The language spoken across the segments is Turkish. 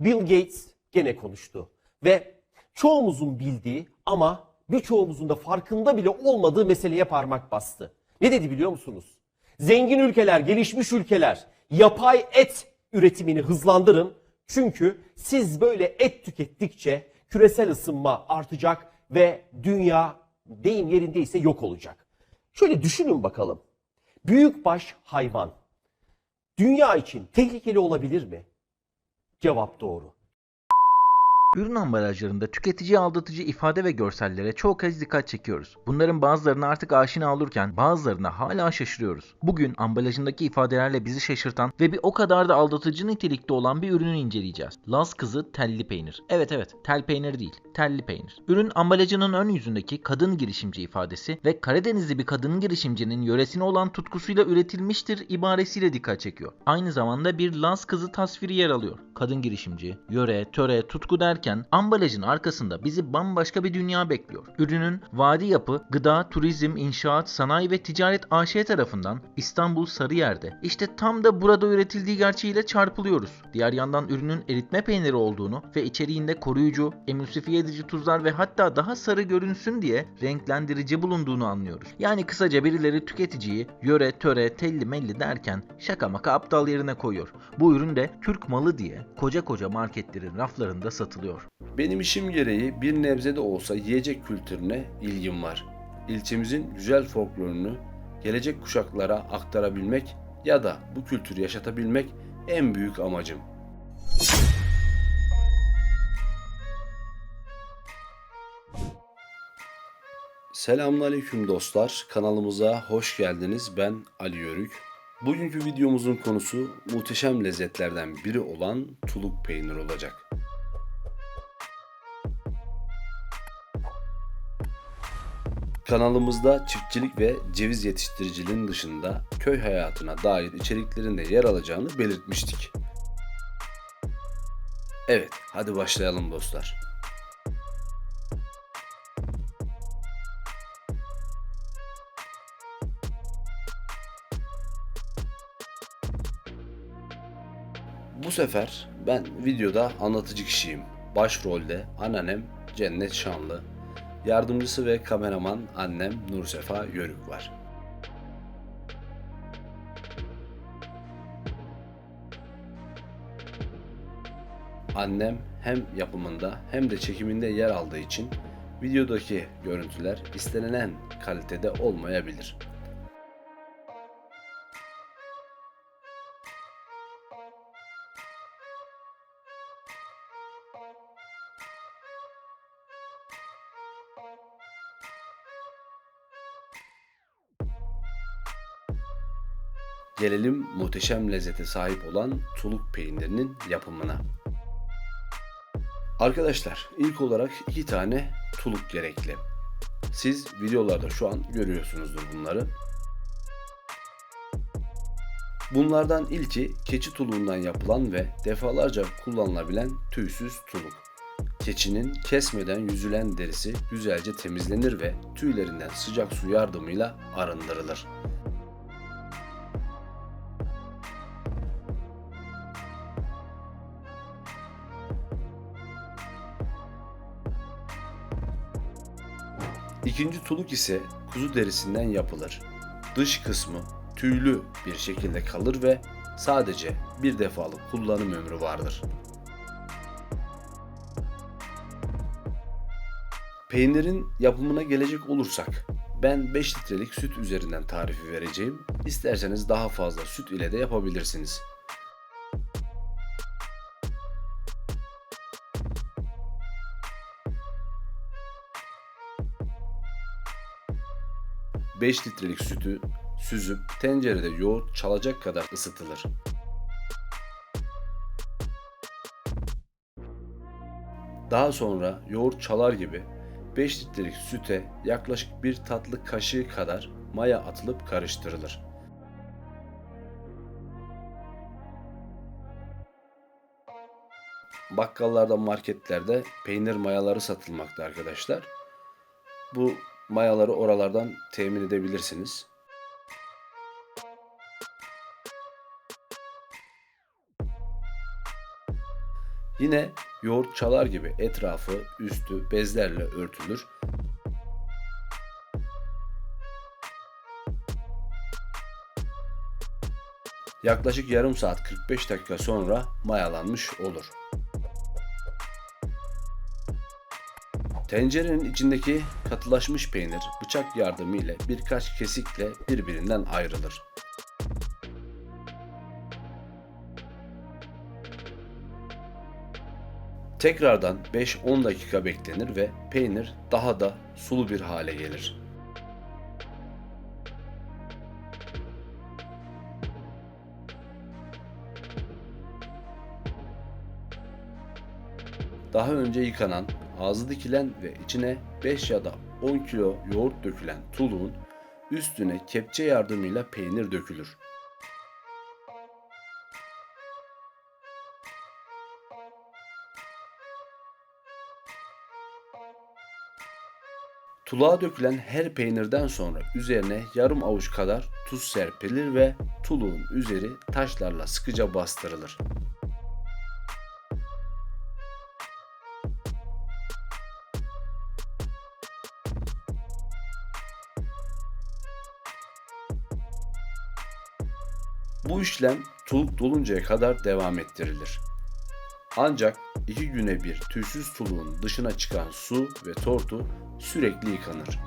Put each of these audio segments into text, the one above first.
Bill Gates gene konuştu ve çoğumuzun bildiği ama birçoğumuzun da farkında bile olmadığı meseleye parmak bastı. Ne dedi biliyor musunuz? Zengin ülkeler, gelişmiş ülkeler yapay et üretimini hızlandırın. Çünkü siz böyle et tükettikçe küresel ısınma artacak ve dünya deyim yerindeyse yok olacak. Şöyle düşünün bakalım. Büyükbaş hayvan dünya için tehlikeli olabilir mi? Cevap doğru. Ürün ambalajlarında tüketiciyi aldatıcı ifade ve görsellere çok kez dikkat çekiyoruz. Bunların bazılarına artık aşina olurken bazılarına hala şaşırıyoruz. Bugün ambalajındaki ifadelerle bizi şaşırtan ve bir o kadar da aldatıcı nitelikte olan bir ürünü inceleyeceğiz. Laz kızı telli peynir. Evet evet tel peynir değil telli peynir. Ürün ambalajının ön yüzündeki kadın girişimci ifadesi ve Karadenizli bir kadın girişimcinin yöresine olan tutkusuyla üretilmiştir ibaresiyle dikkat çekiyor. Aynı zamanda bir Laz kızı tasviri yer alıyor. Kadın girişimci, yöre, töre, tutku derken ambalajın arkasında bizi bambaşka bir dünya bekliyor. Ürünün vadi yapı, gıda, turizm, inşaat, sanayi ve ticaret AŞ tarafından İstanbul Sarıyer'de işte tam da burada üretildiği gerçeğiyle çarpılıyoruz. Diğer yandan ürünün eritme peyniri olduğunu ve içeriğinde koruyucu, emülsifiye edici tuzlar ve hatta daha sarı görünsün diye renklendirici bulunduğunu anlıyoruz. Yani kısaca birileri tüketiciyi yöre, töre, telli melli derken şaka maka aptal yerine koyuyor. Bu ürün de Türk malı diye koca koca marketlerin raflarında satılıyor. Benim işim gereği bir nebze de olsa yiyecek kültürüne ilgim var. İlçemizin güzel folklorunu gelecek kuşaklara aktarabilmek ya da bu kültürü yaşatabilmek en büyük amacım. Selamünaleyküm dostlar. Kanalımıza hoş geldiniz. Ben Ali Yörük. Bugünkü videomuzun konusu muhteşem lezzetlerden biri olan tuluk peynir olacak. Kanalımızda çiftçilik ve ceviz yetiştiriciliğinin dışında köy hayatına dair içeriklerin de yer alacağını belirtmiştik. Evet, hadi başlayalım dostlar. Sefer ben videoda anlatıcı kişiyim. Başrolde anneannem Cennet Şanlı, yardımcısı ve kameraman annem Nursefa Yörük var. Annem hem yapımında hem de çekiminde yer aldığı için videodaki görüntüler istenilen kalitede olmayabilir. Gelelim muhteşem lezzete sahip olan tuluk peynirinin yapımına. Arkadaşlar ilk olarak iki tane tuluk gerekli. Siz videolarda şu an görüyorsunuzdur bunları. Bunlardan ilki keçi tuluğundan yapılan ve defalarca kullanılabilen tüysüz tuluk. Keçinin kesmeden yüzülen derisi güzelce temizlenir ve tüylerinden sıcak su yardımıyla arındırılır. İkinci tuluk ise kuzu derisinden yapılır. Dış kısmı tüylü bir şekilde kalır ve sadece bir defalık kullanım ömrü vardır. Peynirin yapımına gelecek olursak ben 5 litrelik süt üzerinden tarifi vereceğim. İsterseniz daha fazla süt ile de yapabilirsiniz. ...5 litrelik sütü süzüp tencerede yoğurt çalacak kadar ısıtılır. Daha sonra yoğurt çalar gibi 5 litrelik süte yaklaşık bir tatlı kaşığı kadar maya atılıp karıştırılır. Bakkallarda, marketlerde peynir mayaları satılmakta arkadaşlar. Bu mayaları oralardan temin edebilirsiniz. Yine yoğurt çalar gibi etrafı, üstü bezlerle örtülür. Yaklaşık yarım saat 45 dakika sonra mayalanmış olur. Tencerenin içindeki katılaşmış peynir bıçak yardımıyla birkaç kesikle birbirinden ayrılır. Tekrardan 5-10 dakika beklenir ve peynir daha da sulu bir hale gelir. Daha önce yıkanan, ağzı dikilen ve içine 5 ya da 10 kilo yoğurt dökülen tuluğun üstüne kepçe yardımıyla peynir dökülür. Tuluğa dökülen her peynirden sonra üzerine yarım avuç kadar tuz serpilir ve tuluğun üzeri taşlarla sıkıca bastırılır. Bu işlem tuluk doluncaya kadar devam ettirilir. Ancak iki güne bir tüysüz tuluğun dışına çıkan su ve tortu sürekli yıkanır.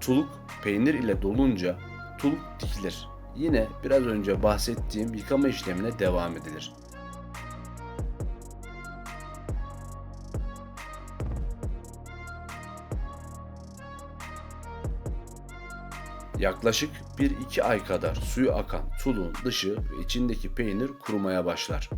Tuluk peynir ile dolunca tuluk dikilir. Yine biraz önce bahsettiğim yıkama işlemine devam edilir. Yaklaşık 1-2 ay kadar suyu akan tuluğun dışı ve içindeki peynir kurumaya başlar.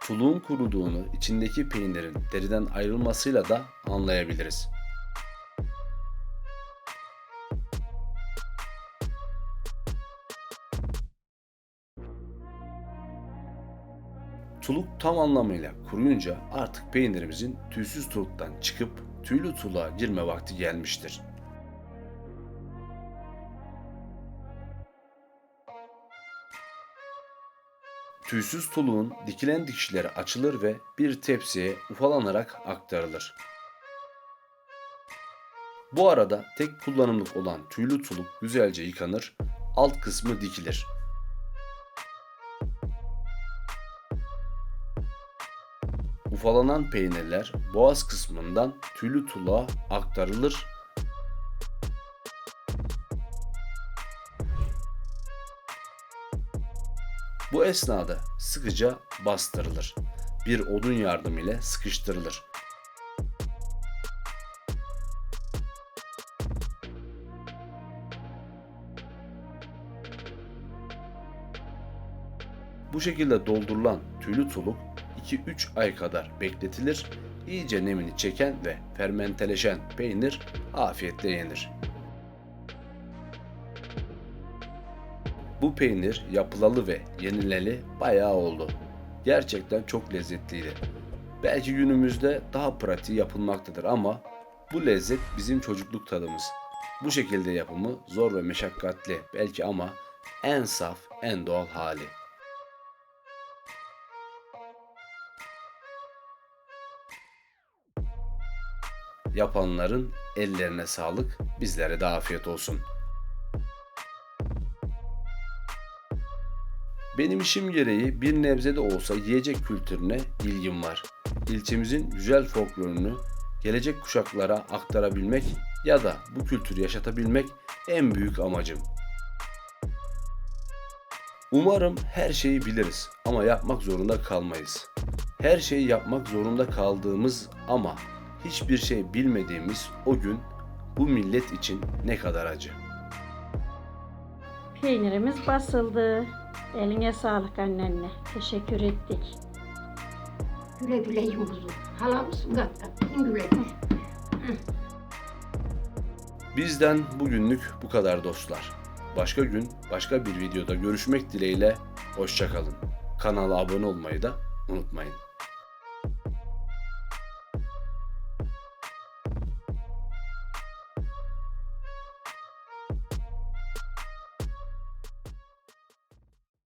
Tuluğun kuruduğunu içindeki peynirin deriden ayrılmasıyla da anlayabiliriz. Tuluk tam anlamıyla kuruyunca artık peynirimizin tüysüz tuluktan çıkıp tüylü tuluğa girme vakti gelmiştir. Tüysüz tuluğun dikilen dikişleri açılır ve bir tepsiye ufalanarak aktarılır. Bu arada tek kullanımlık olan tüylü tuluk güzelce yıkanır, alt kısmı dikilir. Ufalanan peynirler boğaz kısmından tüylü tuluğa aktarılır. Bu esnada sıkıca bastırılır. Bir odun yardımıyla sıkıştırılır. Bu şekilde doldurulan tüylü tuluk 2-3 ay kadar bekletilir. İyice nemini çeken ve fermenteleşen peynir afiyetle yenir. Bu peynir yapılalı ve yenileli bayağı oldu. Gerçekten çok lezzetliydi. Belki günümüzde daha pratiği yapılmaktadır ama bu lezzet bizim çocukluk tadımız. Bu şekilde yapımı zor ve meşakkatli belki ama en saf, en doğal hali. Yapanların ellerine sağlık, bizlere de afiyet olsun. Benim işim gereği bir nebze de olsa yiyecek kültürüne ilgim var. İlçemizin güzel folklorunu gelecek kuşaklara aktarabilmek ya da bu kültürü yaşatabilmek en büyük amacım. Umarım her şeyi biliriz ama yapmak zorunda kalmayız. Her şeyi yapmak zorunda kaldığımız ama hiçbir şey bilmediğimiz o gün bu millet için ne kadar acı. Peynirimiz basıldı. Eline sağlık annenle. Teşekkür ettik. Güle güle kat? Yiyin güle güle. Bizden bugünlük bu kadar dostlar. başka gün başka bir videoda görüşmek dileğiyle hoşçakalın. Kanala abone olmayı da unutmayın.